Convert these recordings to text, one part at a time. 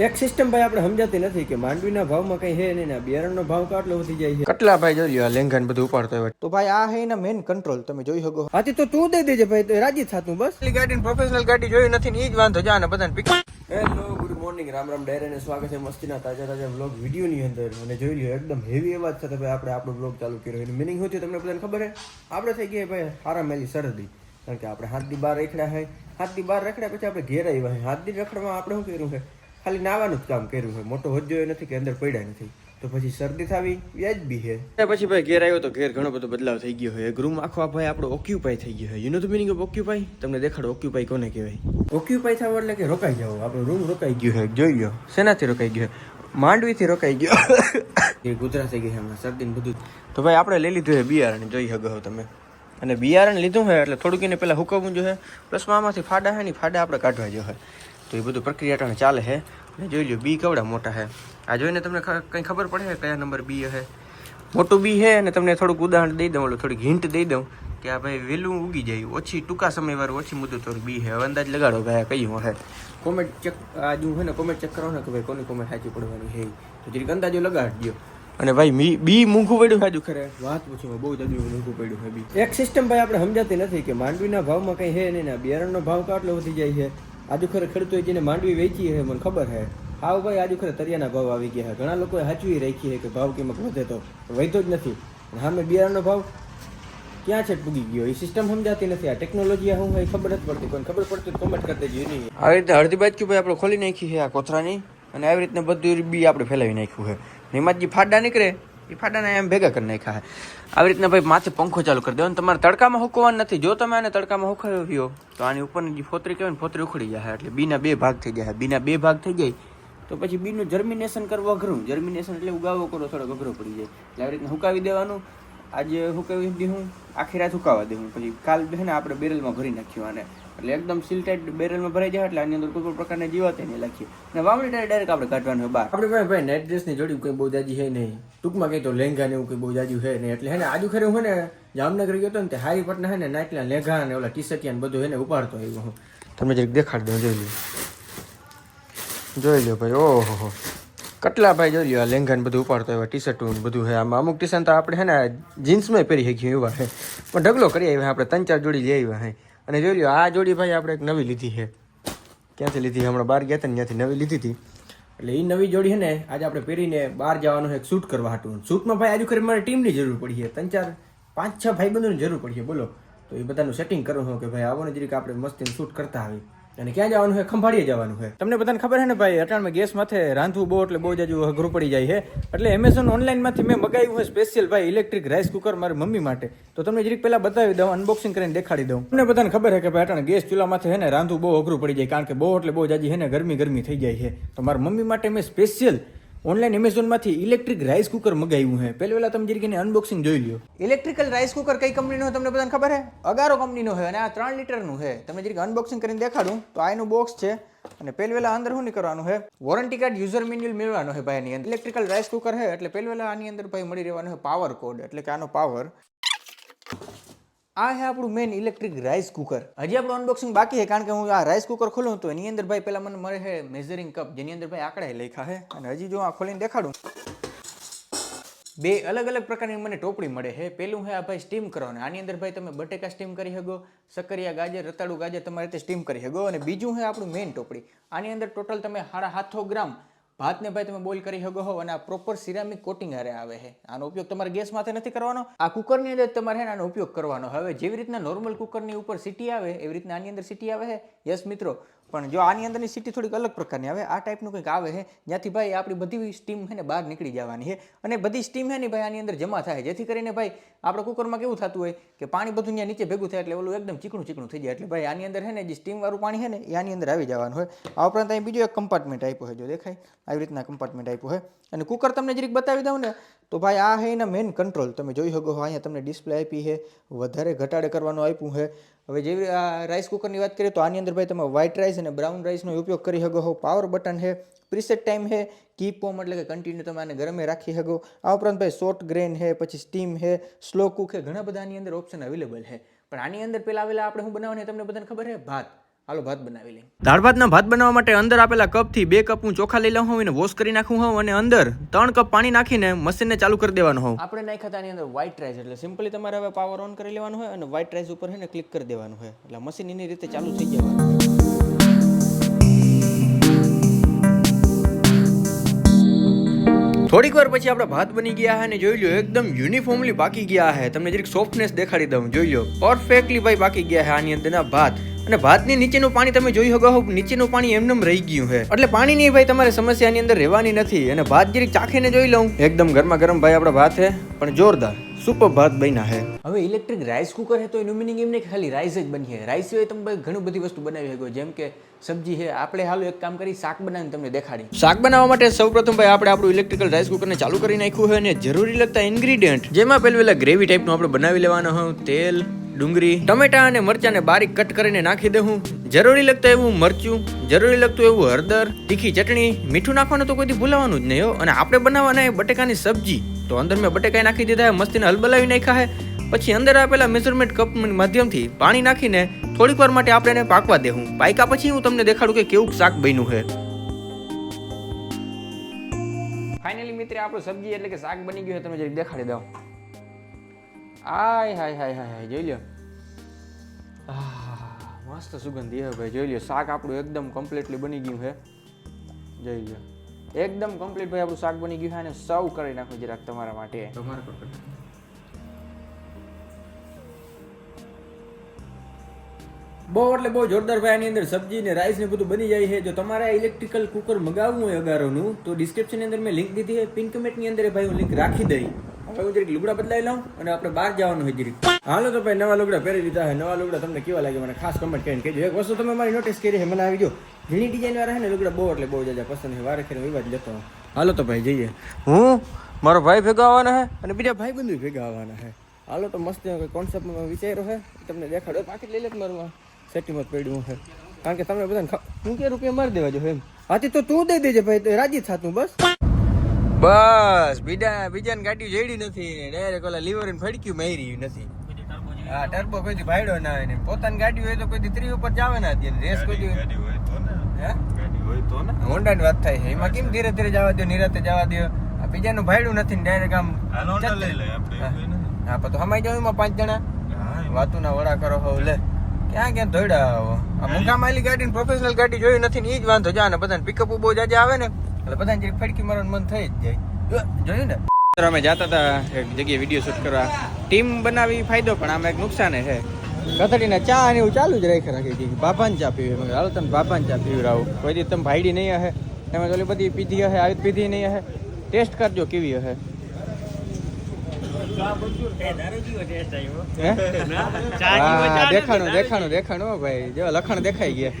એક સિસ્ટમ ભાઈ આપણે સમજાતી નથી કે માંડવીના ભાવમાં કઈ હે નહીં ને બિયારણનો ભાવ કાટલો વધી જાય છે. કેટલા ભાઈ જોઈ લેંઘન બધું ઉપાડતો હોય. તો ભાઈ આ હે ને મેન કંટ્રોલ તમે જોઈ શકો. હાથી તો તું દઈ દેજે ભાઈ તો રાજી થાતું બસ. એટલી ગાડી પ્રોફેશનલ ગાડી જોઈ નથી ને ઈ જ વાંધો જા ને બધાને peak hello good morning Ram Ram ડાયરેને સ્વાગત છે મસ્તીના તાજા તાજા વ્લોગ વીડિયો ની અંદર. અને જોઈ લ્યો એકદમ હેવી એવા જ સાથે ભાઈ આપણે આપણો વ્લોગ ચાલુ કર્યો. એની મિનિંગ શું છે તમને બધાને ખબર હે? આપણે થઈ ગયા ભાઈ હારા મેલી શરદી કારણ કે આપણે હાથ દી બહાર રખડ્યા હોય હાથ દી બહાર રખડ્યા પછી આપણે ઘેર આવ્યા હોય હાથ દી રખડવામાં આપણે શું કર્યું છે ખાલી નાવાનું જ કામ કર્યું હોય. મોટો એ નથી કે અંદર પડ્યા નથી. તો પછી શરદી થાવી વ્યાજબી છે. પછી ભાઈ ઘેર આવ્યો તો ઘેર ઘણો બધો બદલાવ થઈ ગયો હોય. રૂમ આખો આ ભાઈ આપણો ઓક્યુપાય થઈ ગયો હોય. You know the meaning of occupy તમને દેખાડો ઓક્યુપાય કોને કહેવાય? ઓક્યુપાય થવો એટલે કે રોકાઈ જાવ આપણો રૂમ રોકાઈ ગયો હોય. જોઈ લો. શેનાથી રોકાઈ ગયો? માંડવીથી રોકાઈ ગયો. એ ગુજરાત થઈ ગઈ હમણાં. શરદી બધું તો ભાઈ આપણે લઈ લીધું છે બિયારણ. જોઈ શકો તમે. અને બિયારણ લીધું હોય એટલે થોડુંક એને પહેલાં હુકવવું જોઈએ. પ્લસમાં આમાંથી ફાડા હોય ને ફાડા આપણે કાઢવા જોઈએ. તો એ બધું પ્રક્રિયા પણ ચાલે છે. અને જોઈ લો બી કવડા મોટા છે. આ જોઈને તમને કંઈ ખબર પડે છે કયા નંબર બી છે? મોટું બી છે અને તમને થોડુંક ઉદાહરણ દઈ દઉં, ઓલું થોડીક હિન્ટ દઈ દઉં કે આ ભાઈ વહેલું ઉગી જાય, ઓછી ટૂંકા સમયવાળું, ઓછી મુદત વાળું બી છે. હવે અંદાજ લગાડો ભાઈ કયું હે કોમેન્ટ ચેક, આ જો છે ને કોમેન્ટ ચેક કરો ને કે ભાઈ કોની કોમેન્ટ સાચી પડવાની છે. તો જરીક અંદાજો લગાડજો. અને ભાઈ મી બી મૂંઘું પડ્યું સાજુ ખરે? વાત પૂછો, બહુ જ મૂંઘું પડ્યું છે બી એક સિસ્ટમ ભાઈ આપણે સમજાતી નથી કે માંડવીના ભાવમાં કંઈ હે નહીં બિયારણનો ભાવ કાટલો વધી જાય છે. આજુ ખરે ખેડૂતોએ જેને માંડવી વેચી છે, મને ખબર છે. હા ભાઈ, આજુ ખરે તરિયાના ભાવ આવી ગયા છે. ઘણા લોકોએ સાચવી રાખી છે કે ભાવ કિંમત વધે તો વધતો જ નથી. સામે બિયારણનો ભાવ ક્યાં છે પૂગી ગયો? એ સિસ્ટમ સમજાતી નથી. આ ટેકનોલોજી શું હોય ખબર જ પડતી. કોઈ ખબર પડતી કોમેન્ટ કરી દેજો. નહીં આવી રીતે હળદી કે ભાઈ, આપણે ખોલી નાખી છે આ કોથરાની અને આવી રીતના બધું બી આપણે ફેલાવી નાખ્યું છે. એમાં જે ફાડા નીકળે. એ એમ ભેગા કરી નાખ્યા આવી રીતના ભાઈ માથે પંખો ચાલુ કરી દેવાનો તમારે તડકામાં હુકવાનું નથી. જો તમે આને તડકામાં હુકાવ્યો તો આની ઉપરની જે ફોતરી કહેવાય ને, ફોતરી ઉખડી જાય એટલે બીના બે ભાગ થઈ જાય બીના બે ભાગ થઈ જાય, તો પછી બીનું જર્મિનેશન કરવું અઘરું. જર્મિનેશન એટલે ઉગાવો કરો થોડો અઘરો પડી જાય. એટલે આવી રીતના હુકાવી દેવાનું. આજે હુકાવી દઉં આખી રાત સુકાવા દે હું. પછી કાલ છે ને આપણે બેરલમાં ભરી નાખ્યું આને. એટલે એકદમ સિલ્ટેડ બેરલમાં ભરાઈ જાય એટલે આની અંદર કોઈ પણ પ્રકારની જીવાત નહીં લખીએ અને વાવણી ડાયરેક્ટ આપણે કાઢવાનું હોય બહાર. આપણે ભાઈ ભાઈ નાઇટ ડ્રેસની જોડી કોઈ બહુ જાજી છે નહીં. ટૂંકમાં કહીએ તો લેંઘા ને એવું કંઈ બહુ જાજુ છે નહીં. એટલે હે ને આજુ ખરે હું ને જામનગર ગયો હતો ને તે હારી પટના હે ને નાઇટના લેંઘા ને ઓલા ટી શર્ટિયા ને બધું એને ઉપાડતો આવ્યો હું. તમે જરીક દેખાડી દઉં જોઈ લો જોઈ લો ભાઈ ઓહો હો કેટલા ભાઈ જોઈ લ્યો લેંઘા બધું ઉપાડતો હોય ટી શર્ટું બધું છે આમાં અમુક ટી શર્ટ તો આપણે હે ને જીન્સમાં પહેરી શકીએ એવા હે પણ ઢગલો કરી આવ્યા, આપણે ત્રણ ચાર જોડી લઈ આવ્યા હે અને જોઈ લ્યો, આ જોડી ભાઈ આપણે એક નવી લીધી છે. ક્યાંથી લીધી હમણાં બહાર ગયા હતા ને ત્યાંથી નવી લીધી હતી. એટલે એ નવી જોડી છે ને, આજે આપણે પહેરીને બહાર જવાનું એક શૂટ કરવા હતું શૂટમાં ભાઈ આજુ ખરી મારે ટીમની જરૂર પડી છે. ત્રણ ચાર, પાંચ, છ ભાઈ બંધોની જરૂર પડી છે. બોલો. તો એ બધાનું સેટિંગ કરવું કે ભાઈ આવો ને જરીક આપણે મસ્તીને શૂટ કરતા આવી અને ક્યાં જવાનું છે ખંભાળીએ જવાનું છે તમને બધાને ખબર છે ને ભાઈ, અટાણમાં ગેસ માથે રાંધવું બહુ એટલે બહુ જાજુ અઘરું પડી જાય છે. એટલે એમેઝોન ઓનલાઈનમાંથી મેં મગાવ્યું છે સ્પેશિયલ ભાઈ ઇલેક્ટ્રિક રાઈસ કુકર મારી મમ્મી માટે. તો તમને જરીક પહેલાં બતાવી દઉં અનબોક્સિંગ કરીને દેખાડી દઉં. તમને બધાને ખબર છે કે ભાઈ, અટાણ ગેસ ચૂલામાંથી છે ને રાંધવું બહુ અઘરું પડી જાય, કારણ કે બહુ એટલે બહુ જાજી છે ને ગરમી ગરમી થઈ જાય છે. તો મારી મમ્મી માટે મેં સ્પેશિયલ ઓનલાઈન એમેઝોનમાંથી ઇલેક્ટ્રિક રાઈસ કુકર મગાવ્યું છે પહેલે પહેલાં તમે જરીકે અનબોક્સિંગ જોઈ લ્યો. ઇલેક્ટ્રિકલ રાઈસ કુકર કઈ કંપનીનો તમને બધાને ખબર છે અગારો કંપનીનો છે અને આ ત્રણ લીટરનું છે તમે જરીકે અનબોક્સિંગ કરીને દેખાડું, તો આ એનું બોક્સ છે અને પહેલી વહેલા અંદર શું કરવાનું છે વોરંટી કાર્ડ યુઝર મેન્યુઅલ મેળવવાનો છે ભાઈ એની અંદર. ઇલેક્ટ્રિકલ રાઈસ કુકર છે એટલે પહેલી પહેલા આની અંદર ભાઈ મળી રહેવાનો છે પાવર કોડ એટલે કે આનો પાવર આ છે આપણું મેઇન ઇલેક્ટ્રિક રાઈસ કુકર હજી આપણું અનબોક્સિંગ બાકી છે, કારણ કે હું આ રાઈસ કુકર ખોલું તો એની અંદર ભાઈ પહેલા મને મળે છે મેઝરિંગ કપ જેની અંદર ભાઈ આંકડા લખ્યા છે. અને હજી જો આ ખોલીને દેખાડું. બે અલગ અલગ પ્રકારની મને ટોપડી મળે છે. પેલું છે આ ભાઈ સ્ટીમ કરવાનું. આની અંદર ભાઈ તમે બટેકા સ્ટીમ કરી શકો, સક્કરિયા ગાજર, રતાળું ગાજર તમારે સ્ટીમ કરી શકો. અને બીજું છે આપણું મેઇન ટોપડી. આની અંદર ટોટલ તમે સાડા સાતસો ગ્રામ ભાતને ભાઈ તમે બોઇલ કરી શકો હો અને આ પ્રોપર સિરામિક કોટિંગ હારે આવે છે. આનો ઉપયોગ તમારે ગેસ માથે નથી કરવાનો. આ કુકરની અંદર તમારે છે આનો ઉપયોગ કરવાનો. હવે જેવી રીતના નોર્મલ કુકરની ઉપર સીટી આવે, એવી રીતના આની અંદર સીટી આવે છે. યસ મિત્રો પણ જો આની અંદરની સિટી થોડીક અલગ પ્રકારની. આવે આ ટાઈપનું કંઈક આવે છે, જ્યાંથી ભાઈ આપણી બધી સ્ટીમ છે ને બહાર નીકળી જવાની છે. અને બધી સ્ટીમ છે ને ભાઈ આની અંદર જમા થાય જેથી કરીને ભાઈ આપણે કુકરમાં કેવું થતું હોય કે પાણી બધું ત્યાં નીચે ભેગું થાય એટલે ઓલું એકદમ ચીકણું ચીકણું થઈ જાય. એટલે ભાઈ આની અંદર છે ને જે સ્ટીમ વાળું પાણી છે ને એ આની અંદર આવી જવાનું હોય. આ ઉપરાંત અહીં બીજો એક કમ્પાર્ટમેન્ટ આપ્યો છે, જો દેખાય? આવી રીતના કમ્પાર્ટમેન્ટ આપ્યું છે. અને કુકર તમને જરીક બતાવી દઉં ને તો ભાઈ આ છે એના મેઇન કંટ્રોલ તમે જોઈ શકો અહીંયા તમને ડિસ્પ્લે આપી છે, વધારે ઘટાડે કરવાનું આપ્યું છે. હવે જેવી રાઈસ કુકરની વાત કરીએ તો આની અંદર ભાઈ તમે વ્હાઇટ રાઈસ અને બ્રાઉન રાઈસનો ઉપયોગ કરી શકો પાવર બટન છે પ્રિસેટ ટાઈમ છે કીપ ઓમ એટલે કે કન્ટિન્યુ તમે આને ગરમે રાખી શકો. આ ઉપરાંત ભાઈ શોર્ટ ગ્રેન છે, પછી સ્ટીમ છે સ્લો કુક છે, ઘણા બધા આની અંદર ઓપ્શન અવેલેબલ છે. પણ આની અંદર પહેલાં આવેલા આપણે શું બનાવવાની તમને બધાને ખબર છે? ભાત. હાલો ભાત બનાવી લઈએ. દાળ ભાતના ભાત બનાવવા માટે અંદર આપેલા કપથી બે કપ હું ચોખા લઈ લઉં હોઉં અને વોશ કરી નાખું હોઉં અને અંદર ત્રણ કપ પાણી નાખીને મશીનને ચાલુ કરી દેવાનું હોઉં. આપણે નાખ્યા હતા એની અંદર વ્હાઇટ રાઈસ એટલે સિમ્પલી તમારે હવે પાવર ઓન કરી લેવાનું હોય અને વ્હાઇટ રાઈસ ઉપર છે ને ક્લિક કરી દેવાનું હોય. એટલે મશીન એની રીતે ચાલુ થઈ જવાનું થોડીક વાર પછી આપણા ભાત બની ગયા છે અને જોઈ લો એકદમ યુનિફોર્મલી પાકી ગયા છે તમને જરીક સોફ્ટનેસ દેખાડી દઉં. જોઈ લો પરફેક્ટલી ભાઈ પાકી ગયા છે આની અંદરના ભાત. અને ભાતની નીચેનું પાણી તમે જોઈ શકો હો નીચેનું પાણી એમનેમ રહી ગયું છે એટલે પાણીની ભાઈ તમારે સમસ્યાની અંદર રહેવાની નથી. અને ભાત જરીક ચાખીને જોઈ લઉં. એકદમ ગરમા ગરમ ભાઈ આપણે ભાત છે પણ જોરદાર સુપર ભાત બન્યા છે હવે ઇલેક્ટ્રિક રાઈસ કુકર છે તો એનું મિનિંગ એમ નહીં ખાલી રાઈસ જ બની છે રાઈસ સિવાય તમે ઘણી બધી વસ્તુ બનાવી શકો. જેમ કે સબ્જી છે આપણે હાલો એક કામ કરી શાક બનાવીને તમને દેખાડી. શાક બનાવવા માટે સૌપ્રથમ ભાઈ આપણે આપણું ઇલેક્ટ્રિકલ રાઈસ કુકરને ચાલુ કરી નાખ્યું હોય અને જરૂરી લગતા ઇન્ગ્રીડિયન્ટ જેમાં પહેલું પહેલાં ગ્રેવી ટાઈપનું આપણે બનાવી લેવાનું હોય તેલ ડુંગળી ટમેટા અને મરચાને બારીક કટ કરીને નાખી દઉં જરૂરી લગતું એવું મરચું, જરૂરી લગતું એવું હળદર, તીખી ચટણી, મીઠું નાખવાનું તો કોઈથી ભૂલાવાનું જ નહીં હો. અને આપણે બનાવવાના એ બટેકાની સબ્જી. તો અંદર મેં બટેકા નાખી દીધા હે, મસ્તીને હલબલાવી નાખ્યા હે. પછી અંદર આપેલા મેઝરમેન્ટ કપ માધ્યમથી પાણી નાખીને થોડીક વાર માટે આપણે એને પાકવા દેવું પાક્યા પછી હું તમને દેખાડું કે કેવું શાક બન્યું છે ફાઇનલી મિત્રે, આપણું સબ્જી એટલે કે શાક બની ગયું છે તમે જરીક દેખાડી દો. આય હાય હાય હાય હાય જોઈ લ્યો મસ્ત સુગંધ એ ભાઈ જોઈ લ્યો શાક આપણું એકદમ કમ્પ્લીટલી બની ગયું છે જોઈ લ્યો એકદમ કમ્પ્લીટ ભાઈ આપણું શાક બની ગયું છે અને સર્વ કરી નાખો જરાક તમારા માટે બહુ એટલે બહુ જોરદાર ભાઈ આની અંદર સબ્જી ને રાઈસ ને બધું બની જાય છે. જો તમારે આ ઇલેક્ટ્રિકલ કુકર મગાવવું હોય અગારોનું તો ડિસ્ક્રિપ્શનની અંદર મેં લિંક દીધી છે. પિન કમેન્ટની અંદર ભાઈ હું લિંક રાખી દઈ હવે હું જરીક લુગડા બદલાઈ લઉં અને આપણે બહાર જવાનું હોય જરીક. હાલો તો ભાઈ, નવા લુગડા પહેરી દીધા છે નવા લુગડા તમને કેવા લાગે મને ખાસ કમેન્ટ કરીને કહેજો. એક વસ્તુ તમે મારી નોટિસ કરી છે મને આવી ગયો ઝીણી ડિઝાઇન વાળા છે ને, લુગડા બહુ એટલે બહુ જાજા પસંદ છે. વારે ખેર વિવાદ લેતો હાલો તો ભાઈ, જઈએ. હું? મારો ભાઈ ભેગા આવવાના છે અને બીજા ભાઈ બંધુ ભેગા આવવાના છે હાલો તો મસ્ત કોન્સેપ્ટમાં વિચાર્યો છે તમને દેખાડો. પાકીટ લઈ લે મારું સેટિંગમાં પડ્યું છે કારણ કે તમને બધાને હું કે રૂપિયા મારી દેવા જો એમ. હાથી તો તું દઈ દેજે ભાઈ રાજી થાતું, બસ. બસ બીજા બીજાની ગાડી જેડી નથી ડાયરેક્ટ ઓલા લીવર ને ફડક્યું મારી નથી. હા ટર્બો કોઈ ભાઈડો ના હોય ને પોતાની ગાડી હોય તો કોઈ ત્રી ઉપર જાવે ના રેસ કોઈ હે? હોન્ડા ની. વાત થાય છે. એમાં કેમ ધીરે ધીરે જવા દો નિરાતે જવા દો આ બીજાનું ભાઈડું નથી ને ડાયરેક્ટ આમ હા. પણ તો હમાઈ જાવ એમાં પાંચ જણા? વાતું ના વડા કરો હોવ લે. ક્યાં ક્યાં ધોડા આવો? આ મુંગામાલી ગાડી ને પ્રોફેશનલ ગાડી જોઈ નથી ને એ જ વાંધો. જા ને બધાને પિકઅપ બહુ જાજે આવે ને એટલે બધાને જે ફડકી મારવાનું મન થઈ જ જાય. જોયું ને? અમે જતા હતા એક જગ્યાએ વીડિયો શૂટ કરવા. ટીમ બનાવી ફાયદો પણ આમાં એક નુકસાન છે. કથડીના ચા અને એવું ચાલુ જ રાખી રાખી હતી બાપાને ચા પીવી. મેં હાલો તમે બાપાને ચા પીવી પીવડાવું કોઈ દી તમે ભાઈડી નહીં હશે. તમે તો ઓલી બધી પીધી હશે આવી પીધી નહીં હશે. ટેસ્ટ કરજો કેવી હશે. હે? દેખાણું દેખાણું દેખાણું હો ભાઈ. જો લખણ દેખાઈ ગયા.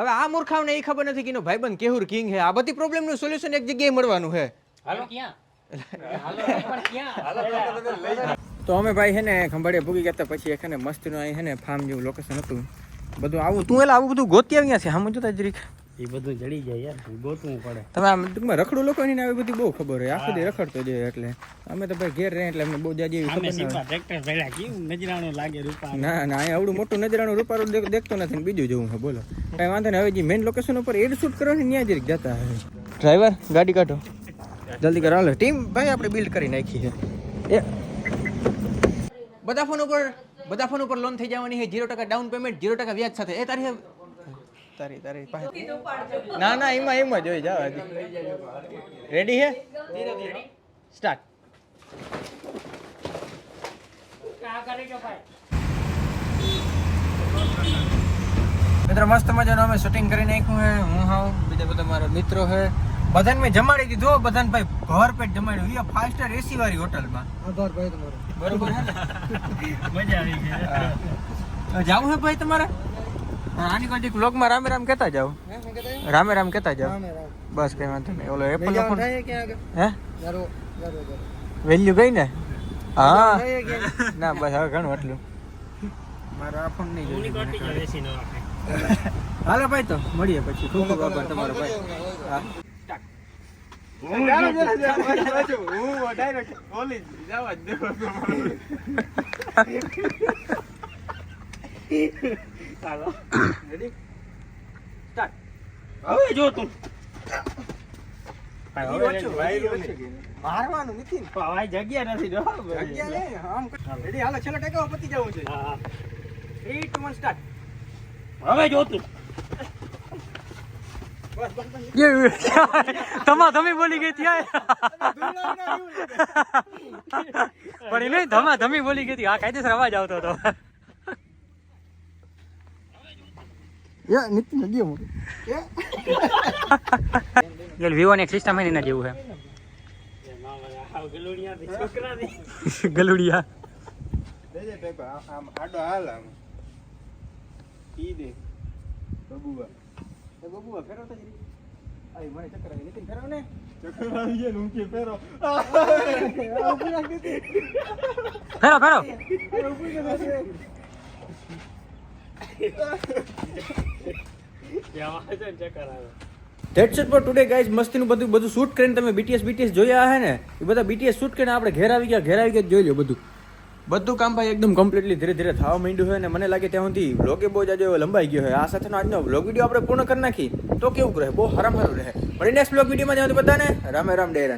હવે આ મૂર્ખાવને એ ખબર નથી કે એનો ભાઈબંધ કેહુર કિંગ છે આ બધી પ્રોબ્લેમનું સોલ્યુશન એક જગ્યાએ મળવાનું છે તો અમે ભાઈ છે ને ખંભાળિયા ભૂગી ગયા તા પછી એક ને મસ્તીનું અહીં છે ને ફાર્મ જેવું લોકેશન હતું. બધું આવું તું એટલે આવું બધું ગોતી આવ્યા છે? આમ જોતા જરીક એ બધું જડી જાય યાર ગોતવું પડે. તમે આમ ટૂંકમાં રખડું લોકો ને આવી બધી બહુ ખબર હોય. આખો દી રખડતો જોઈએ એટલે. અમે તો ભાઈ ઘેર રહે એટલે અમને બહુ જાજી એવી ખબર ના ટ્રેક્ટર ભેળા કેવું નજરાણું લાગે રૂપા ના ના અહીંયા આવડું મોટું નજરાનું રૂપારું દેખતો નથી ને બીજું જોવું છે બોલો. કઈ વાંધો નહીં હવે જે મેઇન લોકેશન ઉપર એડ શૂટ કરવાની ત્યાં જરીક જતા હવે ડ્રાઈવર ગાડી કાઢો. જલ્દી કરો હાલો. ટીમ ભાઈ આપણે બિલ્ડ કરી નાખી છે. એ. બધા ફોન ઉપર બધા ફોન ઉપર લોન થઈ જવાની છે જીરો ટકા ડાઉન પેમેન્ટ જીરો ટકા વ્યાજ સાથે. એ તારી હે- તારી તારી પાસે. ના ના એમાં એમાં જોઈ જાવ રેડી હે? સ્ટાર્ટ મિત્રો મસ્ત મજાનું અમે શૂટિંગ કરી નાખ્યું હે. હું હાવ બીજા બધા મારા મિત્રો હે. બધાને મેં જમાડી દીધું બધાને ભાઈ ઘર પેટ જમાડ્યું. એ ફાઈવ સ્ટાર એસી વાળી હોટલમાં. બરોબર હે ને? મજા આવી ગઈ. જાવું હે ભાઈ તમારે? આની કોઈ વ્લોગમાં રામે રામ કહેતા જાવ રામે રામ કહેતા જાવ બસ કઈ વાંધો નહીં. ઓલો એપલ નો ફોન હે? વેલ્યુ ગઈ ને? હા. ના બસ હવે ઘણું એટલું મારો આ ફોન નહીં હાલો ભાઈ તો મળીએ પછી. ખૂબ ખૂબ આભાર તમારો ભાઈ? હા ચાલો રેડી સ્ટાર્ટ હવે જો તું. મારવાનું નીતિન હવે જગ્યા નથી જો. જગ્યા લે આમ રેડી હાલો છેલ્લો ટેકો પતી જવું છે હા. 3 2 1 સ્ટાર્ટ હવે જો તું. બસ બસ બસ. તમા તમે બોલી ગઈ ત્યાં પણ એ નહીં ધમા ધમી બોલી ગઈ હતી. આ કાયદેસર અવાજ આવતો હતો. યા નીતિન ગયો મોટું એટલે વિવો ને સિસ્ટમ એના જેવું આવ ગલુડિયાથી છોકરાથી. ગલુડિયા. દે દે પેપર આમ આડો હાલ આમ. ઈ દે. બબુવા. એ બબુવા ફેરો તો જરી આઈ મને ચક્કર આવી નીતિન ફેરો ને ચક્કર આવી ગયા ને ઊંચે ફેરો. ફેરો ફેરો આ ઊભી જ રહેશે. ત્યાં આવે છે ને ચક્કર આવે that's it for today guys મસ્તીનું બધું બધું શૂટ કરીને તમે બીટીએસ બીટીએસ જોયા હે ને? એ બધા બીટીએસ શૂટ કરીને આપણે ઘેર આવી ગયા, ઘેર આવી ગયા, જોઈ લો બધું. બધું કામ ભાઈ એકદમ કમ્પ્લીટલી ધીરે ધીરે થવા માંડ્યું છે ને મને લાગે ત્યાં સુધી બ્લોગે બહુ જાજો એવો લંબાઈ ગયો હોય આ સાથેનો આજનો બ્લોગ વીડિયો આપણે પૂર્ણ કરી નાખી. તો કેવું રહે? બહુ હરામ હારું રહે. પણ નેક્સ્ટ બ્લોગ વિડીયોમાં ત્યાં બધાને રામે રામ ડેરન